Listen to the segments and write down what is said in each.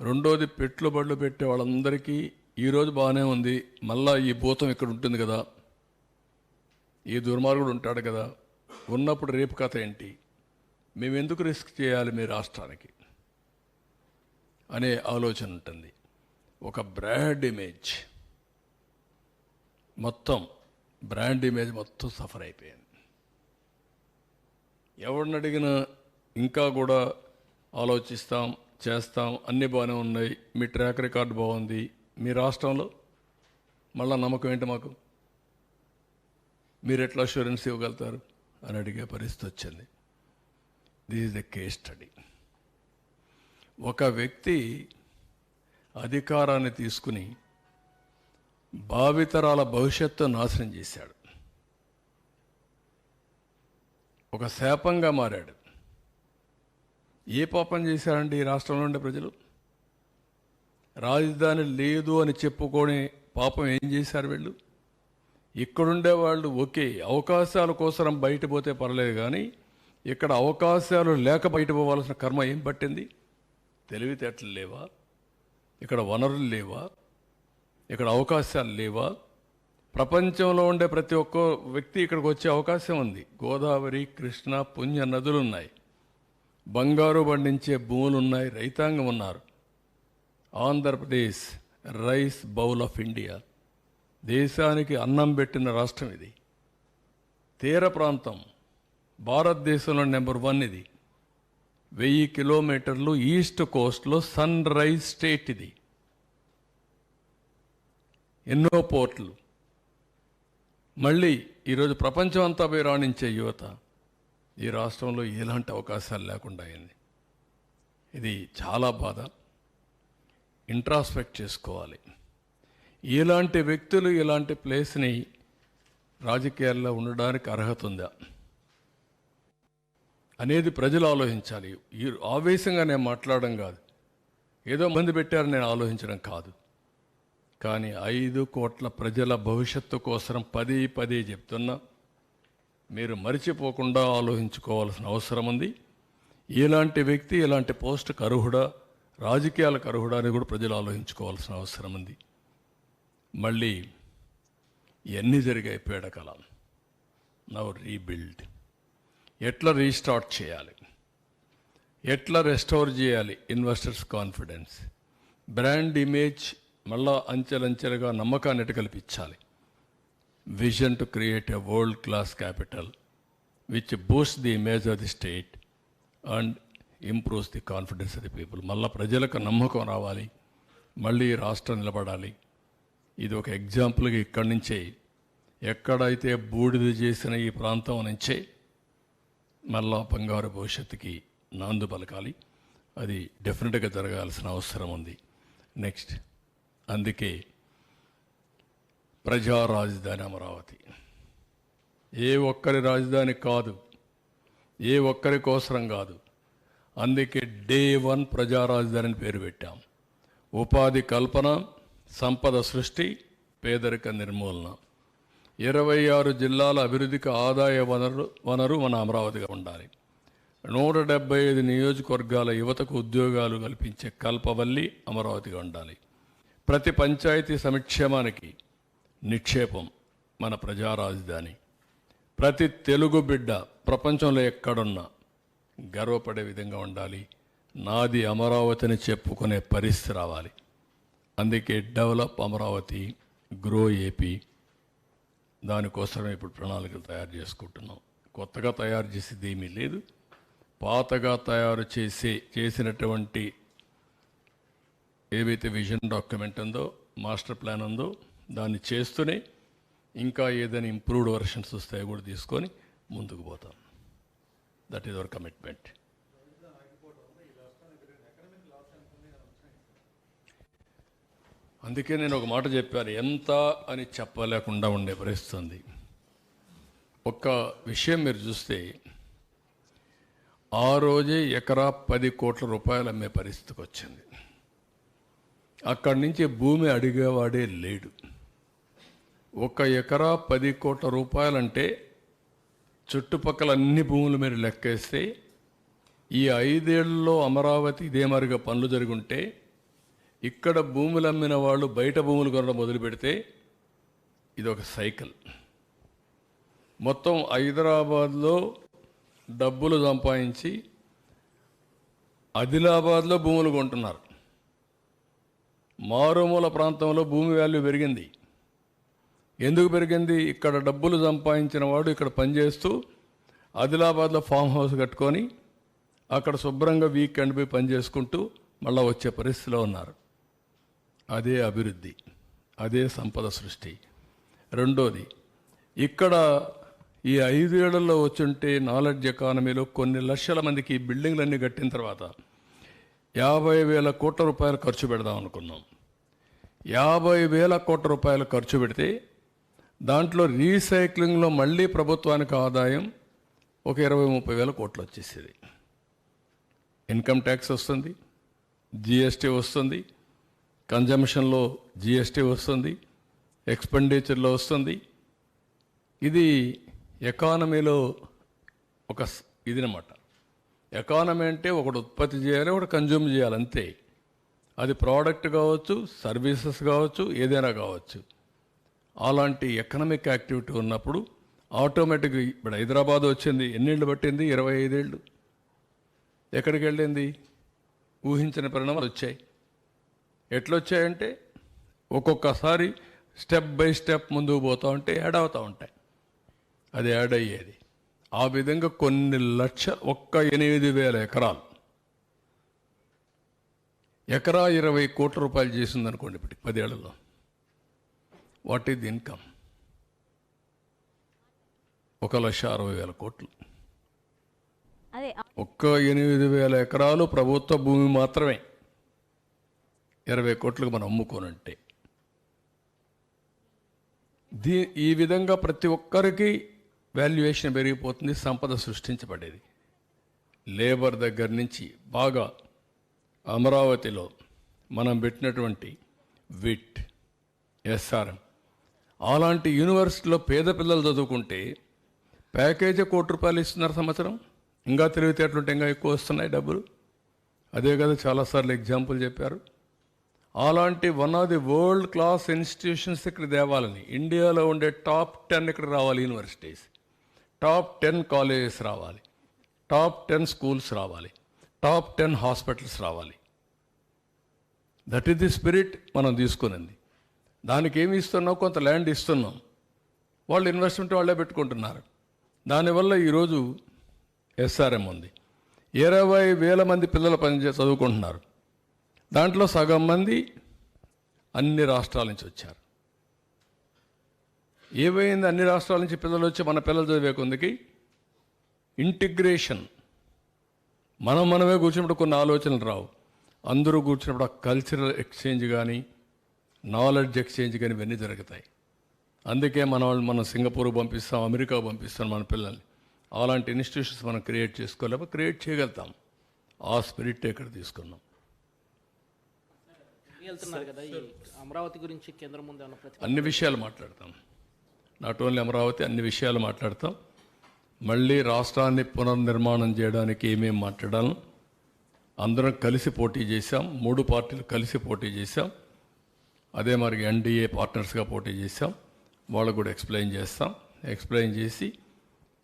రెండోది పెట్టుబడులు పెట్టే వాళ్ళందరికీ ఈరోజు బాగానే ఉంది. మళ్ళా ఈ భూతం ఇక్కడ ఉంటుంది కదా. ఈ దుర్మార్గుడు ఉంటాడు కదా. ఉన్నప్పుడు రేపు కథ ఏంటి? మేము ఎందుకు రిస్క్ చేయాలి మీ రాష్ట్రానికి? అనే ఆలోచన ఉంటుంది. ఒక బ్రాండ్ ఇమేజ్. మొత్తం బ్రాండ్ ఇమేజ్ మొత్తం సఫర్ అయిపోయింది. ఎవరిని అడిగినా ఇంకా కూడా ఆలోచిస్తాం చేస్తాం. అన్నీ బాగానే ఉన్నాయి. మీ ట్రాక్ రికార్డు బాగుంది మీ రాష్ట్రంలో మళ్ళా నమ్మకం ఏంటి మాకు? మీరు ఎట్లా అష్యూరెన్స్ ఇవ్వగలుగుతారు? అని అడిగే పరిస్థితి వచ్చింది. This is the case study ఒక వ్యక్తి అధికారాన్ని తీసుకుని భావితరాల భవిష్యత్తు నాశనం చేశాడు. ఒక శాపంగా మారాడు. ఏ పాపం చేశారండి ఈ రాష్ట్రంలో ఉండే ప్రజలు? రాజధాని లేదు అని చెప్పుకొని పాపం ఏం చేశారు వీళ్ళు? ఇక్కడుండే వాళ్ళు ఓకే అవకాశాల కోసం బయట పోతే పర్లేదు కానీ ఇక్కడ అవకాశాలు లేక బయట పోవాల్సిన కర్మ ఏం పట్టింది? తెలివితేటలు లేవా? ఇక్కడ వనరులు లేవా? ఇక్కడ అవకాశాలు లేవా? ప్రపంచంలో ఉండే ప్రతి ఒక్క వ్యక్తి ఇక్కడికి వచ్చే అవకాశం ఉంది. గోదావరి కృష్ణ పుణ్య నదులు ఉన్నాయి. బంగారు పండించే భూములు ఉన్నాయి రైతాంగం ఉన్నారు. Andhra Pradesh rice bowl of India. దేశానికి అన్నం పెట్టిన రాష్ట్రం ఇది. తీర ప్రాంతం భారతదేశంలో నెంబర్ వన్ ఇది. వెయ్యి కిలోమీటర్లు ఈస్ట్ కోస్ట్లో సన్ రైజ్ స్టేట్ ఇది. ఎన్నో పోర్ట్లు. మళ్ళీ ఈరోజు ప్రపంచం అంతా పోయి రాణించే యువత. ఈ రాష్ట్రంలో ఎలాంటి అవకాశాలు లేకుండా అయింది. ఇది చాలా బాధ. ఇంట్రాస్పెక్ట్ చేసుకోవాలి. ఇలాంటి వ్యక్తులు ఇలాంటి ప్లేస్ని రాజకీయాల్లో ఉండడానికి అర్హత ఉందా అనేది ప్రజలు ఆలోచించాలి. ఈ ఆవేశంగా నేను మాట్లాడడం కాదు. ఏదో మంది పెట్టారని నేను ఆలోచించడం కాదు. కానీ ఐదు కోట్ల ప్రజల భవిష్యత్తు కోసం పదే పదే చెప్తున్నా. మీరు మరిచిపోకుండా ఆలోచించుకోవాల్సిన అవసరం ఉంది. ఇలాంటి వ్యక్తి ఇలాంటి పోస్టుకు అర్హుడా రాజకీయాలకు అర్హుడా అని కూడా ప్రజలు ఆలోచించుకోవాల్సిన అవసరం ఉంది. మళ్ళీ ఎన్ని జరిగాయి పీడకలం నవ్ రీబిల్డ్. ఎట్లా రీస్టార్ట్ చేయాలి? ఎట్లా రెస్టోర్ చేయాలి? Investors confidence. బ్రాండ్ ఇమేజ్ మళ్ళా అంచెలంచెలుగా నమ్మకాన్ని ఎటు కల్పించాలి? Vision to create a world class capital which boost the image of the state and improves the confidence of the people మళ్ళీ ప్రజలకు నమ్మకం రావాలి మళ్ళీ రాష్ట్రం నిలబడాలి. ఇది ఒక ఎగ్జాంపుల్గా ఇక్కడి నుంచే ఎక్కడైతే బూడిద చేసిన ఈ ప్రాంతం నుంచే మళ్ళా బంగారు భవిష్యత్తుకి నాందు పలకాలి. అది డెఫినెట్గా జరగాల్సిన అవసరం ఉంది. నెక్స్ట్ అందుకే ప్రజా రాజధాని అమరావతి. ఏ ఒక్కరి రాజధాని కాదు ఏ ఒక్కరి కోసరం కాదు. అందుకే డే వన్ ప్రజా రాజధాని అని పేరు పెట్టాం. ఉపాధి కల్పన సంపద సృష్టి పేదరిక నిర్మూలన. ఇరవై ఆరు జిల్లాల అభివృద్ధికి ఆదాయ వనరు వనరు మన అమరావతిగా ఉండాలి. నూట డెబ్బై ఐదు నియోజకవర్గాల యువతకు ఉద్యోగాలు కల్పించే కల్పవల్లి అమరావతిగా ఉండాలి. ప్రతి పంచాయతీ సంక్షేమానికి నిక్షేపం మన ప్రజా రాజధాని ప్రతి తెలుగు బిడ్డ ప్రపంచంలో ఎక్కడున్నా గర్వపడే విధంగా ఉండాలి. నాది అమరావతిని చెప్పుకునే పరిస్థితి రావాలి. అందుకే డెవలప్ అమరావతి గ్రో ఏపీ దానికోసమే ఇప్పుడు ప్రణాళికలు తయారు చేసుకుంటున్నాం. కొత్తగా తయారు చేసేది ఏమీ లేదు. పాతగా తయారు చేసే చేసినటువంటి ఏవైతే విజన్ డాక్యుమెంట్ ఉందో మాస్టర్ ప్లాన్ ఉందో దాన్ని చేస్తూనే ఇంకా ఏదైనా ఇంప్రూవ్డ్ వర్షన్స్ వస్తాయో కూడా తీసుకొని ముందుకు పోతాం. దట్ ఈజ్ అవర్ కమిట్మెంట్ అందుకే నేను ఒక మాట చెప్పాను ఎంత అని చెప్పలేకుండా ఉండే పరిస్థితుంది ఒక్క విషయం మీరు చూస్తే ఆ రోజే ఎకరా పది కోట్ల రూపాయలు అమ్మే పరిస్థితికి వచ్చింది. అక్కడి నుంచి భూమి అడిగేవాడే లేడు. ఒక ఎకరా పది కోట్ల రూపాయలంటే చుట్టుపక్కల అన్ని భూములు మీరు లెక్కేస్తే ఈ ఐదేళ్ళలో అమరావతి ఇదే మరిగా పనులు జరుగుంటే ఇక్కడ భూములు అమ్మిన వాళ్ళు బయట భూములు కొనడం మొదలు పెడితే ఇది ఒక సైకిల్. మొత్తం హైదరాబాద్లో డబ్బులు సంపాదించి ఆదిలాబాద్లో భూములు కొంటున్నారు. మారుమూల ప్రాంతంలో భూమి వాల్యూ పెరిగింది. ఎందుకు పెరిగింది? ఇక్కడ డబ్బులు సంపాదించిన వాడు ఇక్కడ పనిచేస్తూ ఆదిలాబాద్లో ఫామ్ హౌస్ కట్టుకొని అక్కడ శుభ్రంగా వీకెండ్ పోయి పని చేసుకుంటూ మళ్ళీ వచ్చే పరిస్థితిలో ఉన్నారు. అదే అభివృద్ధి అదే సంపద సృష్టి. రెండోది ఇక్కడ ఈ ఐదు ఏళ్ళలో వచ్చుంటే నాలెడ్జ్ ఎకానమీలో కొన్ని లక్షల మందికి ఈ బిల్డింగ్లన్నీ కట్టిన తర్వాత యాభై వేల కోట్ల రూపాయలు ఖర్చు పెడదాం అనుకున్నాం. యాభై వేల కోట్ల రూపాయలు ఖర్చు పెడితే దాంట్లో రీసైక్లింగ్లో మళ్ళీ ప్రభుత్వానికి ఆదాయం ఒక ఇరవై ముప్పై వేల కోట్లు వచ్చేసేది. ఇన్కమ్ ట్యాక్స్ వస్తుంది జిఎస్టీ వస్తుంది కన్జంప్షన్లో జిఎస్టీ వస్తుంది ఎక్స్పెండిచర్లో వస్తుంది. ఇది ఎకానమీలో ఒక స్- ఇదనమాట ఎకానమీ అంటే ఒకటి ఉత్పత్తి చేయాలి ఒకటి కన్జ్యూమ్ చేయాలి అంతే. అది ప్రోడక్ట్ కావచ్చు సర్వీసెస్ కావచ్చు ఏదైనా కావచ్చు. అలాంటి ఎకనామిక్ యాక్టివిటీ ఉన్నప్పుడు ఆటోమేటిక్గా ఇప్పుడు హైదరాబాద్ వచ్చింది ఎన్నేళ్ళు పట్టింది? ఇరవై ఐదేళ్ళు. ఎక్కడికి వెళ్ళింది? ఊహించిన పరిణామాలు వచ్చాయి. ఎట్లొచ్చాయంటే ఒక్కొక్కసారి స్టెప్ బై స్టెప్ ముందుకు పోతూ ఉంటే యాడ్ అవుతూ ఉంటాయి. అది యాడ్ అయ్యేది. ఆ విధంగా కొన్ని లక్ష ఒక్క ఎనిమిది వేల ఎకరాలు. ఎకరా ఇరవై కోట్ల రూపాయలు చేసిందనుకోండి ఇప్పటికి పదేళ్ళలో. What is income? ఒక లక్ష అరవై వేల కోట్లు. ఒక్క ఎనిమిది వేల ఎకరాలు ప్రభుత్వ భూమి మాత్రమే. ఇరవై కోట్లకు మనం అమ్ముకోనంటే. దీ ఈ విధంగా ప్రతి ఒక్కరికి వాల్యుయేషన్ పెరిగిపోతుంది సంపద సృష్టించబడేది. లేబర్ దగ్గర నుంచి బాగా అమరావతిలో మనం పెట్టినటువంటి విట్ ఎస్ఆర్ఎం అలాంటి యూనివర్సిటీలో పేద పిల్లలు చదువుకుంటే ప్యాకేజీ కోటి రూపాయలు ఇస్తున్నారు సంవత్సరం. ఇంకా తెలివితేటలుంటే ఇంకా ఎక్కువ వస్తున్నాయి డబ్బులు. అదే కదా చాలాసార్లు ఎగ్జాంపుల్ చెప్పారు. అలాంటి one of the world class institutions ఇక్కడ తేవాలని ఇండియాలో ఉండే టాప్ టెన్ ఇక్కడ రావాలి యూనివర్సిటీస్. టాప్ టెన్ కాలేజెస్ రావాలి. టాప్ టెన్ స్కూల్స్ రావాలి. టాప్ టెన్ హాస్పిటల్స్ రావాలి. దట్ ఈస్ ది స్పిరిట్ మనం తీసుకునింది. దానికి ఏమి ఇస్తున్నావు? కొంత ల్యాండ్ ఇస్తున్నాం. వాళ్ళు ఇన్వెస్ట్మెంట్ వాళ్ళే పెట్టుకుంటున్నారు. దానివల్ల ఈరోజు ఎస్ఆర్ఎం ఉంది. ఇరవై వేల మంది పిల్లలు పనిచే చదువుకుంటున్నారు. దాంట్లో సగం మంది అన్ని రాష్ట్రాల నుంచి వచ్చారు. ఏమైంది? అన్ని రాష్ట్రాల నుంచి పిల్లలు వచ్చి మన పిల్లలు చదివే కొందికి ఇంటిగ్రేషన్. మనం మనమే కూర్చున్నప్పుడు కొన్ని ఆలోచనలు రావు. అందరూ కూర్చున్నప్పుడు ఆ కల్చరల్ ఎక్స్చేంజ్ కానీ నాలెడ్జ్ ఎక్స్చేంజ్ కానీ ఇవన్నీ జరుగుతాయి. అందుకే మన వాళ్ళు మనం సింగపూర్ పంపిస్తాం అమెరికా పంపిస్తాం మన పిల్లల్ని. అలాంటి ఇన్స్టిట్యూషన్స్ మనం క్రియేట్ చేసుకోలేము క్రియేట్ చేయగలుగుతాం. ఆ స్పిరిట్ ఇక్కడ తీసుకున్నాం. కదా అమరావతి గురించి కేంద్రం ముందు అన్ని విషయాలు మాట్లాడతాం. నాట్ ఓన్లీ అమరావతి అన్ని విషయాలు మాట్లాడతాం. మళ్ళీ రాష్ట్రాన్ని పునర్నిర్మాణం చేయడానికి ఏమేమి మాట్లాడాలి అందరం కలిసి పోటీ చేశాం మూడు పార్టీలు కలిసి పోటీ చేశాం. అదే మరి ఎన్డీఏ పార్ట్నర్స్గా పోటీ చేశాం. వాళ్ళకు కూడా ఎక్స్ప్లెయిన్ చేస్తాం. ఎక్స్ప్లెయిన్ చేసి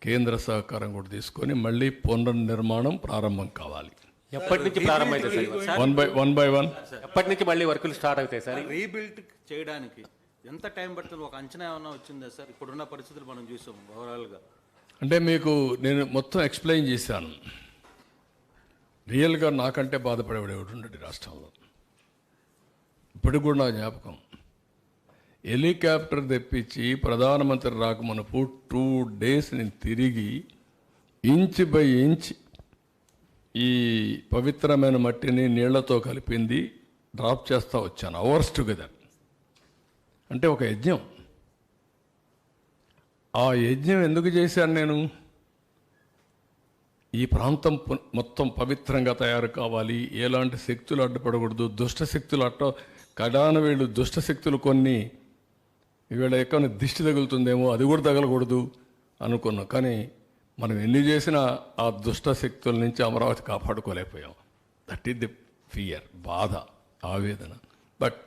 కేంద్ర సహకారం కూడా తీసుకొని మళ్ళీ పునర్నిర్మాణం ప్రారంభం కావాలి. ఎప్పటి నుంచి ప్రారంభమైతే sir? One by one by one. ఎప్పటి నుంచి మళ్ళీ వర్కులు స్టార్ట్ అవుతాయి సార్ రీబిల్డ్ చేయడానికి ఎంత టైం పడుతుంది? ఒక అంచనా ఏమన్నా వచ్చిందా సార్? ఇప్పుడున్న పరిస్థితులు మనం చూసాం ఓవరాల్గా. అంటే మీకు నేను మొత్తం ఎక్స్ప్లెయిన్ చేశాను. రియల్గా నాకంటే బాధపడేవాడు ఎవడు ఉండడు ఈ రాష్ట్రంలో. ఇప్పటికి కూడా నా జ్ఞాపకం. హెలికాప్టర్ తెప్పించి ప్రధానమంత్రి రాకమునపు టూ డేస్ నేను తిరిగి ఇంచ్ బై ఇంచ్ ఈ పవిత్రమైన మట్టిని నీళ్ళతో కలిపింది డ్రాప్ చేస్తూ వచ్చాను. Hours together. అంటే ఒక యజ్ఞం. ఆ యజ్ఞం ఎందుకు చేశాను నేను? ఈ ప్రాంతం మొత్తం పవిత్రంగా తయారు కావాలి. ఎలాంటి శక్తులు అడ్డుపడకూడదు. దుష్ట శక్తులు అట్ట కడాన వీళ్ళు దుష్ట శక్తులు కొన్ని వీళ్ళ ఎక్కడ దిష్టి తగులుతుందేమో అది కూడా తగలకూడదు అనుకున్నాం. కానీ మనం ఎన్ని చేసినా ఆ దుష్ట శక్తుల నుంచి అమరావతి కాపాడుకోలేకపోయాం. దట్ ఈస్ ది ఫియర్ బాధ ఆవేదన. బట్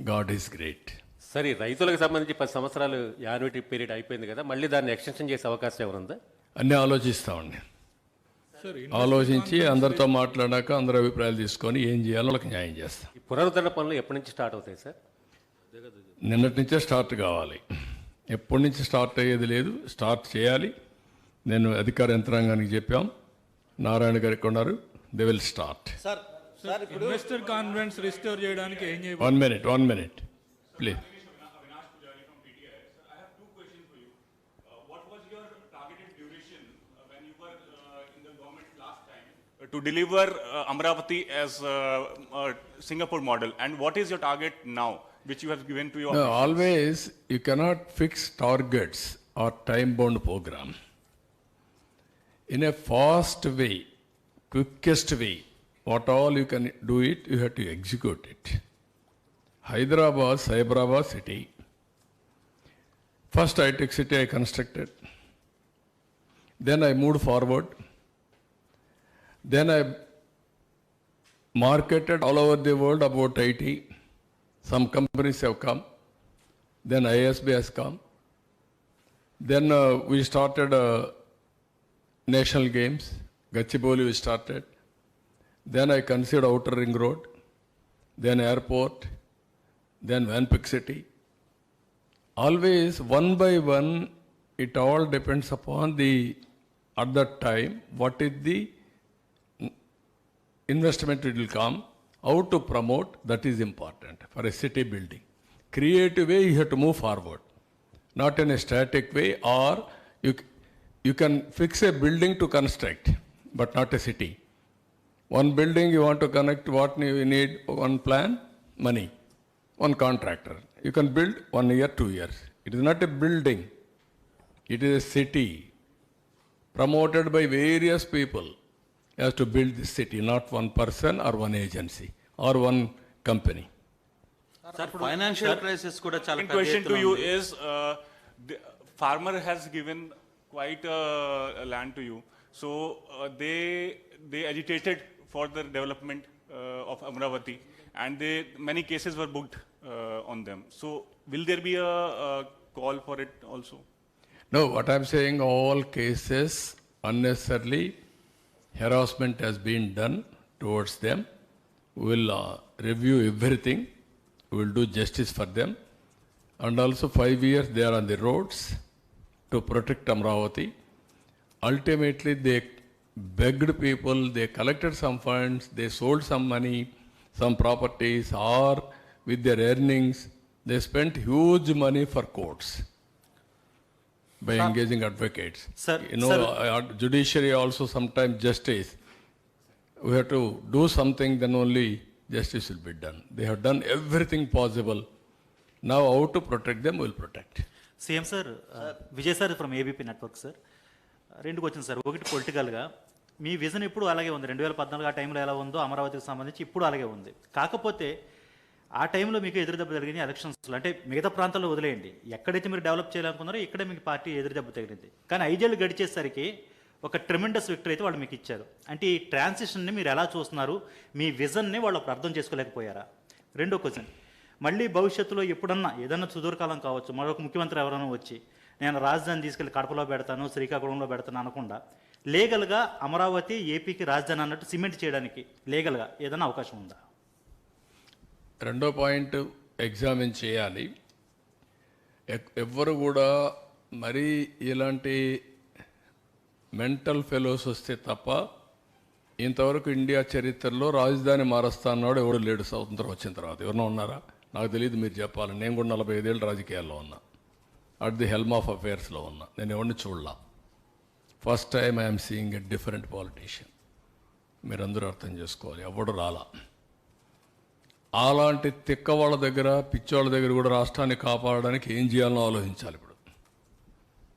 గాడ్ ఈస్ గ్రేట్ సరే రైతులకు సంబంధించి పది సంవత్సరాలు యాన్యుటీ పీరియడ్ అయిపోయింది కదా మళ్ళీ దాన్ని ఎక్స్టెన్షన్ చేసే అవకాశం ఏమైనా ఉందా? అన్నీ ఆలోచిస్తామండి. ఆలోచించి అందరితో మాట్లాడాక అందరి అభిప్రాయాలు తీసుకొని ఏం చేయాలో వాళ్ళకి న్యాయం చేస్తాం. ఈ పునరుద్ధరణ పనులు ఎప్పటి నుంచి స్టార్ట్ అవుతాయి సార్? నిన్నటి నుంచే స్టార్ట్ కావాలి. ఎప్పటి నుంచి స్టార్ట్ అయ్యేది లేదు స్టార్ట్ చేయాలి. నేను అధికార యంత్రాంగానికి చెప్పాం. నారాయణ గారికి ఉన్నారు. They will start sir sir ఇప్పుడు ఇన్వెస్టర్ కాన్ఫిడెన్స్ రిస్టోర్ చేయడానికి ఏం చేయ one minute one minute please To deliver uh, Amravati as uh, uh, Singapore model, and what is your target now, which you have given to your? No, always you cannot fix targets or time bound program. In a fast way, quickest way, what all you can do it, you have to execute it. Hyderabad, Cyberabad city. First I took city I constructed. Then I moved forward. Then I marketed all over the world about IT. Some companies have come. Then ISB has come. Then uh, we started uh, national games. Gachibowli we started. Then I considered outer ring road. Then airport. Then Vanpik city. Always one by one, it all depends upon the at that time what is the investment it will come, how to promote, that is important for a city building. Creative way, you have to move forward, not in a static way, or you, you can fix a building to construct, but not a city. One building you want to connect, what you need, one plan, money, one contractor. You can build one year, two years. It is not a building, it is a city promoted by various people has to build this city, not one person or one agency or one company. Sir financial crisis కూడా చాలా Second పెద్ద question to ఎత్తున you ఉంది. is, uh, the farmer has given quite uh, land to you, so uh, they they agitated for the development uh, of Amravati, and they many cases were booked uh, on them. So will there be a, a call for it also? No, what I'm saying, all cases unnecessarily harassment has been done towards them. We will uh, review everything. We will do justice for them. And also five years they are on the roads to protect Amravati. Ultimately, they begged people, they collected some funds, they sold some money, some properties, or with their earnings, they spent huge money for courts by engaging advocates. Sir, you know, uh, judiciary also sometimes justice. We have to do something, then only justice will be done. They have done everything possible. Now, how to protect them, we'll protect. CM sir Vijay sir from ABP network sir రెండు question sir ఒకటి పొలిటికల్గా మీ vision ఇప్పుడు అలాగే ఉంది రెండు వేల పద్నాలుగు ఆ టైంలో ఎలా ఉందో అమరావతికి సంబంధించి ఇప్పుడు అలాగే ఉంది కాకపోతే ఆ టైంలో మీకు ఎదురుదెబ్బ తగిలింది ఎలక్షన్స్లో. అంటే మిగతా ప్రాంతాల్లో వదిలేయండి. ఎక్కడైతే మీరు డెవలప్ చేయాలనుకున్నారో ఇక్కడే మీకు పార్టీ ఎదురుదెబ్బ తగిలింది. కానీ ఐదేళ్ళు గడిచేసరికి ఒక ట్రెమెండస్ విక్టరీ అయితే వాళ్ళు మీకు ఇచ్చారు. అంటే ఈ ట్రాన్సిషన్ని మీరు ఎలా చూస్తున్నారు? మీ విజన్ని వాళ్ళు అప్పుడు అర్థం చేసుకోలేకపోయారా? రెండో క్వశ్చన్. మళ్ళీ భవిష్యత్తులో ఎప్పుడన్నా ఏదన్నా సుదూరకాలం కావచ్చు మరొక ముఖ్యమంత్రి ఎవరైనా వచ్చి నేను రాజధాని తీసుకెళ్ళి కడపలో పెడతాను శ్రీకాకుళంలో పెడతాను అనకుండా లీగల్గా అమరావతి ఏపీకి రాజధాని అన్నట్టు సిమెంట్ చేయడానికి లీగల్గా ఏదైనా అవకాశం ఉందా? రెండో పాయింట్ ఎగ్జామిన్ చేయాలి. ఎక్- ఎవ్వరు కూడా మరీ ఇలాంటి మెంటల్ ఫెలోస్ వస్తే తప్ప ఇంతవరకు ఇండియా చరిత్రలో రాజధాని మారుస్తా అన్నాడు ఎవడు లేడు స్వతంత్రం వచ్చిన తర్వాత. ఎవరన్నా ఉన్నారా? నాకు తెలియదు మీరు చెప్పాలి నేను కూడా నలభై ఐదేళ్ళు రాజకీయాల్లో ఉన్నా. అట్ ది హెల్మ్ ఆఫ్ అఫేర్స్లో ఉన్నా. నేను ఎవరిని చూడలా. First time I'm seeing a different politician. మీరందరూ అర్థం చేసుకోవాలి. ఎవడు రాలా? అలాంటి తిక్క వాళ్ళ దగ్గర పిచ్చోళ్ళ దగ్గర కూడా రాష్ట్రాన్ని కాపాడడానికి ఏం చేయాలని ఆలోచించాలి ఇప్పుడు.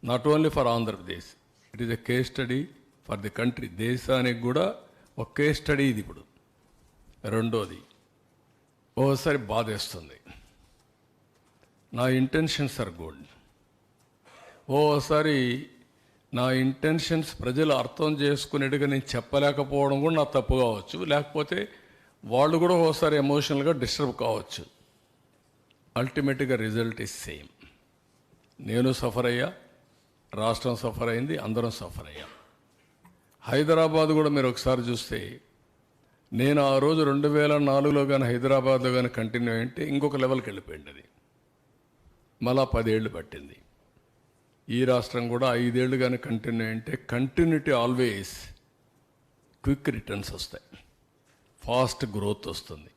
Not only for Andhra Pradesh it is a case study for the country దేశానికి కూడా ఒక కేస్ స్టడీ ఇది ఇప్పుడు. రెండోది ఓసారి బాధేస్తుంది. నా ఇంటెన్షన్స్ ఆర్ గుడ్ ఓసారి నా ఇంటెన్షన్స్ ప్రజలు అర్థం చేసుకునేట్టుగా నేను చెప్పలేకపోవడం కూడా నా తప్పు కావచ్చు. లేకపోతే వాళ్ళు కూడా ఒకసారి ఎమోషనల్గా డిస్టర్బ్ కావచ్చు. అల్టిమేట్గా రిజల్ట్ ఇస్ సేమ్ నేను సఫర్ అయ్యా రాష్ట్రం సఫర్ అయింది అందరం సఫర్ అయ్యాం. హైదరాబాద్ కూడా మీరు ఒకసారి చూస్తే నేను ఆ రోజు రెండు వేల నాలుగులో కానీ హైదరాబాద్లో కానీ కంటిన్యూ అయింటే ఇంకొక లెవెల్కి వెళ్ళిపోయింది అది. మళ్ళా పదేళ్ళు పట్టింది. ఈ రాష్ట్రం కూడా ఐదేళ్ళు కానీ కంటిన్యూ అయింటే కంటిన్యూటీ ఆల్వేస్ క్విక్ రిటర్న్స్ వస్తాయి. ఫాస్ట్ గ్రోత్ వస్తుంది.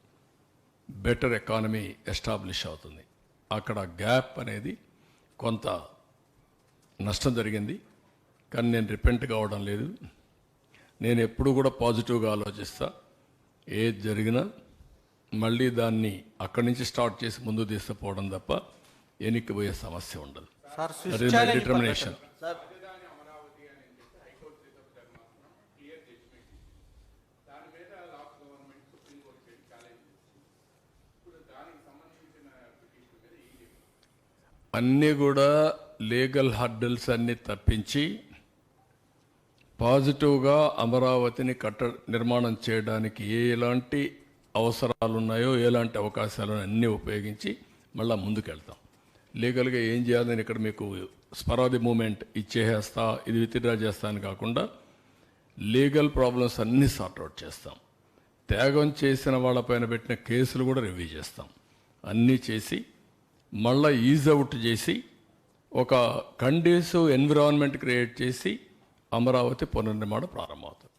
బెటర్ ఎకానమీ ఎస్టాబ్లిష్ అవుతుంది. అక్కడ గ్యాప్ అనేది కొంత నష్టం జరిగింది. కానీ నేను రిపెంట్ కావడం లేదు. నేను ఎప్పుడు కూడా పాజిటివ్గా ఆలోచిస్తా. ఏది జరిగినా మళ్ళీ దాన్ని అక్కడి నుంచి స్టార్ట్ చేసి ముందు తీసుకుపోవడం తప్ప ఎనిక్కిపోయే సమస్య ఉండదు. డిటర్మినేషన్ అన్నీ కూడా లీగల్ హర్డల్స్ అన్నీ తప్పించి పాజిటివ్గా అమరావతిని కట్ట నిర్మాణం చేయడానికి ఎలాంటి అవసరాలు ఉన్నాయో ఎలాంటి అవకాశాలు అన్నీ ఉపయోగించి మళ్ళీ ముందుకెళ్తాం. లీగల్గా ఏం చేయాలని ఇక్కడ మీకు స్పరాది మూమెంట్ ఇచ్చేసేస్తా ఇది విత్డ్రా చేస్తా అని కాకుండా లీగల్ ప్రాబ్లమ్స్ అన్నీ సార్ట్అవుట్ చేస్తాం. త్యాగం చేసిన వాళ్ళపైన పెట్టిన కేసులు కూడా రివ్యూ చేస్తాం. అన్నీ చేసి మళ్ళా ఈజ్ అవుట్ చేసి ఒక కండీసివ్ ఎన్విరాన్మెంట్ క్రియేట్ చేసి అమరావతి పునర్నిర్మాణం ప్రారంభమవుతుంది.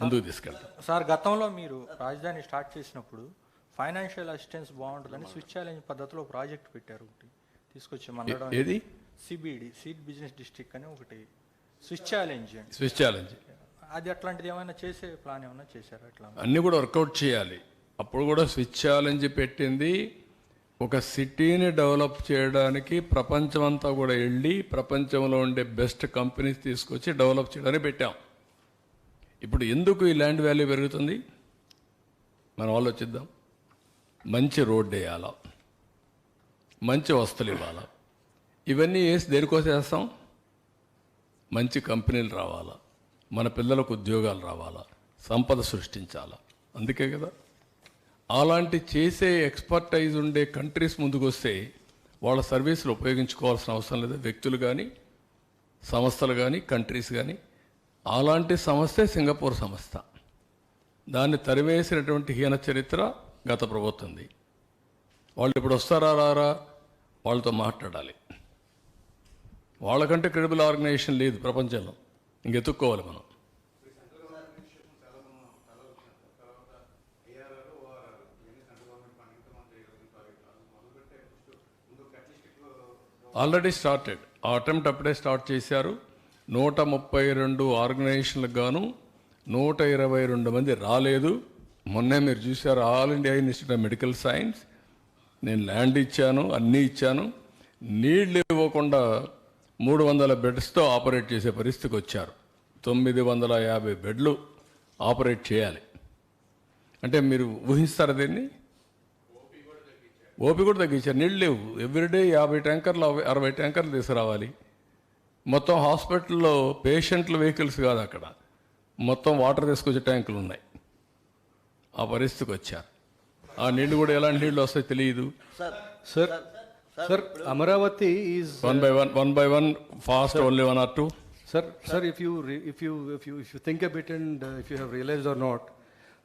ముందుకు తీసుకెళ్తాం. సార్ గతంలో మీరు రాజధాని స్టార్ట్ చేసినప్పుడు ఫైనాన్షియల్ అసిస్టెన్స్ బాగుంటుందని స్విచ్ ఛాలెంజ్ పద్ధతిలో ప్రాజెక్ట్ పెట్టారు ఒకటి. తీసుకొచ్చి మండడం ఏది? సిబిడి సీడ్ బిజినెస్ డిస్ట్రిక్ట్ అని ఒకటి. స్విచ్ ఛాలెంజ్ స్విచ్ ఛాలెంజ్ అది అట్లాంటిది ఏమైనా చేసే ప్లాన్ ఏమైనా చేశారా అట్లా? అన్నీ కూడా వర్కౌట్ చేయాలి. అప్పుడు కూడా స్విచ్ ఛాలెంజ్ పెట్టింది. ఒక సిటీని డెవలప్ చేయడానికి ప్రపంచమంతా కూడా వెళ్ళి ప్రపంచంలో ఉండే బెస్ట్ కంపెనీస్ తీసుకొచ్చి డెవలప్ చేయడానికి పెట్టాం. ఇప్పుడు ఎందుకు ఈ ల్యాండ్ వాల్యూ పెరుగుతుంది? మనం ఆలోచిద్దాం. మంచి రోడ్డు వేయాలా? మంచి వస్తువులు ఇవ్వాలా? ఇవన్నీ వేసి దేనికోసం వేస్తాం? మంచి కంపెనీలు రావాలా? మన పిల్లలకు ఉద్యోగాలు రావాలా? సంపద సృష్టించాలా? అందుకే కదా. అలాంటి చేసే ఎక్స్పర్టైజ్ ఉండే కంట్రీస్ ముందుకు వస్తే వాళ్ళ సర్వీసులు ఉపయోగించుకోవాల్సిన అవసరం లేదు. వ్యక్తులు కానీ సంస్థలు కానీ కంట్రీస్ కానీ అలాంటి సంస్థే సింగపూర్ సంస్థ. దాన్ని తరివేసినటువంటి హీన చరిత్ర గత ప్రభుత్వంది వాళ్ళు ఇప్పుడు వస్తారా రారా? వాళ్ళతో మాట్లాడాలి. వాళ్ళకంటే క్రెడిబుల్ ఆర్గనైజేషన్ లేదు ప్రపంచంలో. ఇంకెతుక్కోవాలి మనం. Already started. ఆ అటెంప్ట్ అప్పుడే స్టార్ట్ చేశారు. నూట ముప్పై రెండు ఆర్గనైజేషన్లకు గాను నూట ఇరవై రెండు మంది రాలేదు. మొన్నే మీరు చూశారు All India Institute of Medical Science. నేను ల్యాండ్ ఇచ్చాను అన్నీ ఇచ్చాను. నీళ్ళు ఇవ్వకుండా మూడు వందల బెడ్స్తో ఆపరేట్ చేసే పరిస్థితికి వచ్చారు. తొమ్మిది వందల యాభై బెడ్లు ఆపరేట్ చేయాలి. అంటే మీరు ఊహిస్తారా దీన్ని? ఓపి కూడా తగ్గించారు నీళ్ళు లేవు. ఎవ్రీడే యాభై ట్యాంకర్లు అరవై- ట్యాంకర్లు తీసుకురావాలి. మొత్తం హాస్పిటల్లో పేషెంట్ల వెహికల్స్ కాదు అక్కడ. మొత్తం వాటర్ తీసుకొచ్చే ట్యాంకులు ఉన్నాయి. ఆ పరిస్థితికి వచ్చారు. ఆ నీళ్ళు కూడా ఎలాంటి నీళ్ళు వస్తాయో తెలియదు sir sir Amaravati is one by one one by one fast only one or two if you, re- if you, if you, if you think a bit and uh, if you have realized or not,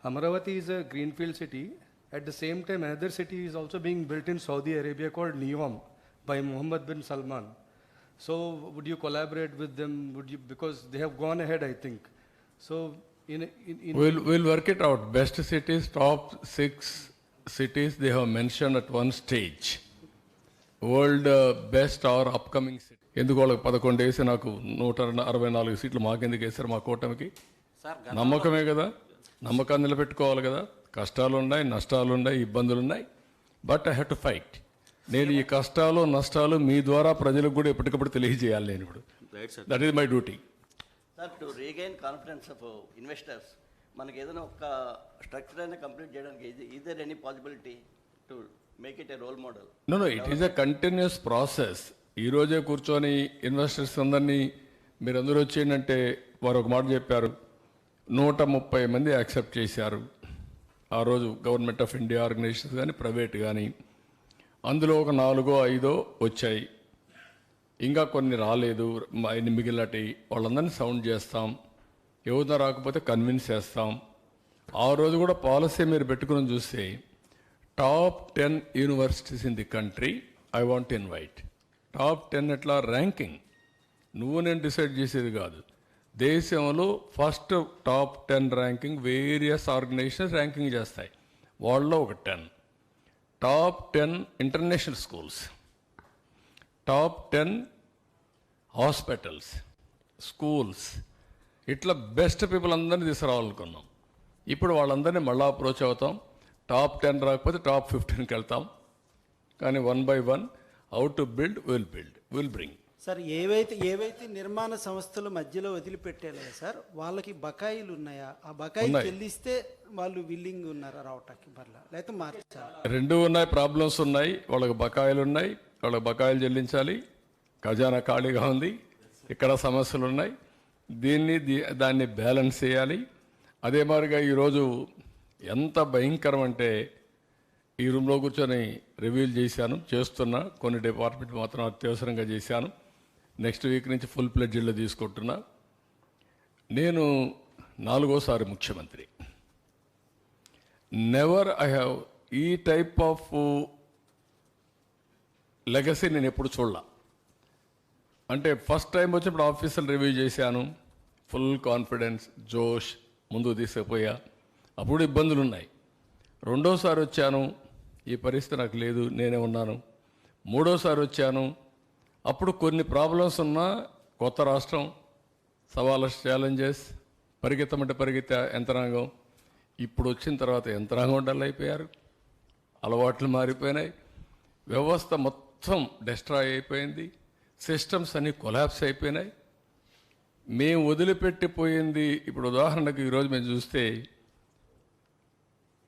Amaravati is a greenfield city. At the same time, another city is also being built in Saudi Arabia called Neom by Mohammed bin Salman. So would you collaborate with them? Would you, because they have gone ahead, I think. So in, a- in, in We'll, we'll work it out. Best cities, top six cities they have mentioned at one stage. World best or upcoming city ఎందుకు వాళ్ళకి పదకొండు వేసి నాకు నూట అరవై నాలుగు సీట్లు మాకెందుకు వేశారు మా కూటమికి సార్ నమ్మకమే కదా నమ్మకాన్ని నిలబెట్టుకోవాలి కదా కష్టాలు ఉన్నాయి నష్టాలు ఉన్నాయి ఇబ్బందులు ఉన్నాయి but I have to fight. నేను ఈ కష్టాలు నష్టాలు మీ ద్వారా ప్రజలకు కూడా ఎప్పటికప్పుడు తెలియజేయాలి నేను ఇప్పుడు. That is my duty sir to regain confidence of investors మనకి ఏదైనా ఒక స్ట్రక్చర్ అయినా కంప్లీట్ చేయడానికి is there any possibility to make it a role model no no it is a continuous process ఈ రోజే కూర్చొని ఇన్వెస్టర్స్ అందరినీ మీరు అందరూ వచ్చేయంటే వారు ఒక మాట చెప్పారు. నూట ముప్పై మంది యాక్సెప్ట్ చేశారు. ఆ రోజు గవర్నమెంట్ ఆఫ్ ఇండియా ఆర్గనైజేషన్స్ కానీ ప్రైవేట్ కానీ అందులో ఒక నాలుగో ఐదో వచ్చాయి. ఇంకా కొన్ని రాలేదు మ- మిగిలినటి వాళ్ళందరినీ సౌండ్ చేస్తాం. ఎవరితో రాకపోతే కన్విన్స్ చేస్తాం. ఆ రోజు కూడా పాలసీ మీరు పెట్టుకుని చూస్తే top ten universities in the country I want invite. Top ten ఎట్లా? ర్యాంకింగ్. నువ్వు నేను డిసైడ్ చేసేది కాదు. దేశంలో first top ten ranking various organisations ranking చేస్తాయి. వాళ్ళలో ఒక ten. Top ten international schools. Top ten hospitals schools. ఇట్లా బెస్ట్ పీపుల్ అందరినీ తీసుకురావాలనుకున్నాం. ఇప్పుడు వాళ్ళందరినీ మళ్ళీ అప్రోచ్ అవుతాం. టాప్ టెన్ రాకపోతే టాప్ ఫిఫ్టీన్కి వెళ్తాం. కానీ one by one how to build will build will bring. Sir ఏవైతే ఏవైతే నిర్మాణ సంస్థలు మధ్యలో వదిలిపెట్టారు కదా సార్ వాళ్ళకి బకాయిలు ఉన్నాయా? ఆ బకాయిలు. చెల్లిస్తే వాళ్ళు విల్లింగ్ ఉన్నారా రావటానికి మరలా లేకపోతే మార్చాలి రెండు ఉన్నాయి ప్రాబ్లమ్స్ ఉన్నాయి. వాళ్ళకి బకాయిలు ఉన్నాయి. వాళ్ళకి బకాయిలు చెల్లించాలి. ఖజానా ఖాళీగా ఉంది. ఇక్కడ సమస్యలు ఉన్నాయి. దీన్ని దాన్ని బ్యాలెన్స్ చేయాలి. అదే మాదిరిగా ఈరోజు ఎంత భయంకరం అంటే ఈ రూమ్లో కూర్చొని రివ్యూలు చేశాను చేస్తున్నా. కొన్ని డిపార్ట్మెంట్ మాత్రం అత్యవసరంగా చేశాను. నెక్స్ట్ వీక్ నుంచి ఫుల్ ప్లెడ్జ్లో తీసుకుంటున్నా. నేను నాలుగోసారి ముఖ్యమంత్రి. నెవర్ ఐ హ్యావ్ ఈ టైప్ ఆఫ్ లెగసీ నేను ఎప్పుడు చూడలా. అంటే ఫస్ట్ టైం వచ్చినప్పుడు ఆఫీసులు రివ్యూ చేశాను. ఫుల్ కాన్ఫిడెన్స్ జోష్ ముందుకు తీసుకుపోయా. అప్పుడు ఇబ్బందులు ఉన్నాయి. రెండోసారి వచ్చాను. ఈ పరిస్థితి నాకు లేదు. నేనే ఉన్నాను. మూడోసారి వచ్చాను. అప్పుడు కొన్ని ప్రాబ్లమ్స్ ఉన్నా కొత్త రాష్ట్రం సవాళ్ళ ఛాలెంజెస్ పరిగెత్తమంటే పరిగెత్తే యంత్రాంగం. ఇప్పుడు వచ్చిన తర్వాత యంత్రాంగం డల్ అయిపోయారు. అలవాట్లు మారిపోయినాయి. వ్యవస్థ మొత్తం డిస్ట్రాయ్ అయిపోయింది. సిస్టమ్స్ అన్నీ కొలాప్స్ అయిపోయినాయి. మేము వదిలిపెట్టిపోయింది. ఇప్పుడు ఉదాహరణకు ఈరోజు మేము చూస్తే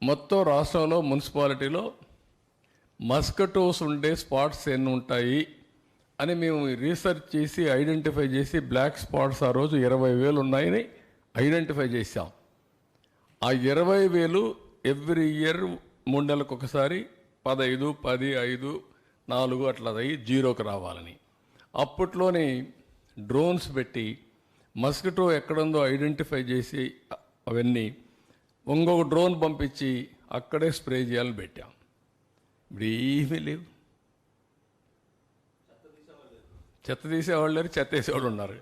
మొత్తం రాష్ట్రంలో మున్సిపాలిటీలో మస్కటోస్ ఉండే స్పాట్స్ ఎన్ని ఉంటాయి? అని మేము రీసెర్చ్ చేసి ఐడెంటిఫై చేసి బ్లాక్ స్పాట్స్ ఆ రోజు ఇరవై వేలు ఉన్నాయని ఐడెంటిఫై చేశాం. ఆ ఇరవై వేలు ఎవ్రీ ఇయర్ మూడు నెలలకు ఒకసారి పదైదు పది ఐదు నాలుగు అట్లా అయ్యి జీరోకి రావాలని. అప్పట్లోనే డ్రోన్స్ పెట్టి మస్కిటో ఎక్కడుందో ఐడెంటిఫై చేసి అవన్నీ ఇంకొక డ్రోన్ పంపించి అక్కడే స్ప్రే చేయాలని పెట్టాం. ఇప్పుడు ఏమీ లేవు. చెత్త తీసేవాళ్ళు లేరు చెత్త వేసేవాళ్ళు ఉన్నారు.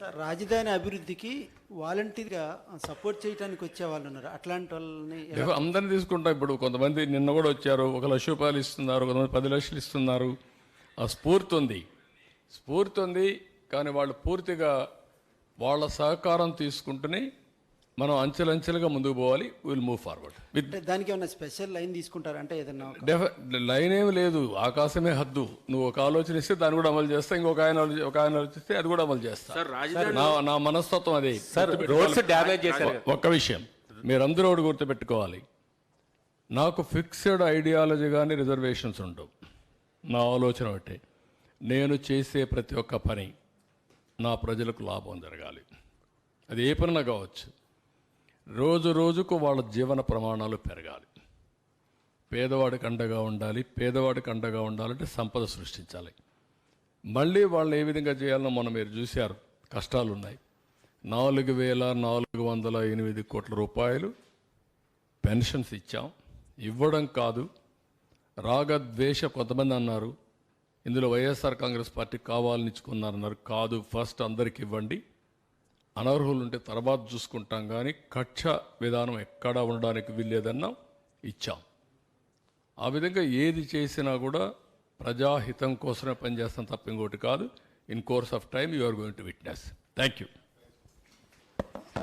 సార్ రాజధాని అభివృద్ధికి వాలంటీర్గా సపోర్ట్ చేయడానికి వచ్చే వాళ్ళు ఉన్నారు. అట్లాంటి వాళ్ళని అందరిని తీసుకుంటాం. ఇప్పుడు కొంతమంది నిన్న కూడా వచ్చారు. ఒక లక్ష రూపాయలు ఇస్తున్నారు కొంతమంది పది లక్షలు ఇస్తున్నారు. ఆ స్ఫూర్తి ఉంది. స్ఫూర్తి ఉంది కానీ వాళ్ళు పూర్తిగా వాళ్ళ సహకారం తీసుకుంటూనే మనం అంచెలంచెలుగా ముందుకు పోవాలి విల్ మూవ్ ఫార్వర్డ్ విత్ దానికి ఏమైనా స్పెషల్ లైన్ తీసుకుంటారా? అంటే డెఫ లైన్ ఏమి లేదు ఆకాశమే హద్దు. నువ్వు ఒక ఆలోచన ఇస్తే దాన్ని కూడా అమలు చేస్తా ఇంకొక ఆయన ఒక ఆయన ఆలోచిస్తే అది కూడా అమలు చేస్తా. సార్ రాజధాని నా నా మనస్తత్వం అదే. సార్ రోడ్స్ డ్యామేజ్ చేశారు. ఒక్క విషయం. మీరందరూ ఒకటి గుర్తుపెట్టుకోవాలి. నాకు ఫిక్స్డ్ ఐడియాలజీ కానీ రిజర్వేషన్స్ ఉండవు. నా ఆలోచన ఒకటి. నేను చేసే ప్రతి ఒక్క పని నా ప్రజలకు లాభం జరగాలి. అది ఏ పనినా కావచ్చు. రోజు రోజుకు వాళ్ళ జీవన ప్రమాణాలు పెరగాలి. పేదవాడికి అండగా ఉండాలి పేదవాడికి అండగా ఉండాలంటే సంపద సృష్టించాలి. మళ్ళీ వాళ్ళు ఏ విధంగా చేయాలనో మనం మీరు చూశారు కష్టాలు ఉన్నాయి నాలుగు వేల నాలుగు వందల ఎనిమిది కోట్ల రూపాయలు పెన్షన్స్ ఇచ్చాం. ఇవ్వడం కాదు రాగద్వేష కొంతమంది అన్నారు ఇందులో వైఎస్ఆర్ కాంగ్రెస్ పార్టీ కావాలనిచ్చుకున్నారన్నారు కాదు ఫస్ట్ అందరికి ఇవ్వండి. అనర్హులు ఉంటే తర్వాత చూసుకుంటాం కానీ కక్ష విధానం ఎక్కడా ఉండడానికి వీల్లేదన్నా ఇచ్చాం. ఆ విధంగా ఏది చేసినా కూడా ప్రజాహితం కోసమే పనిచేస్తాం తప్ప ఇంకోటి కాదు. In course of time you are going to witness thank you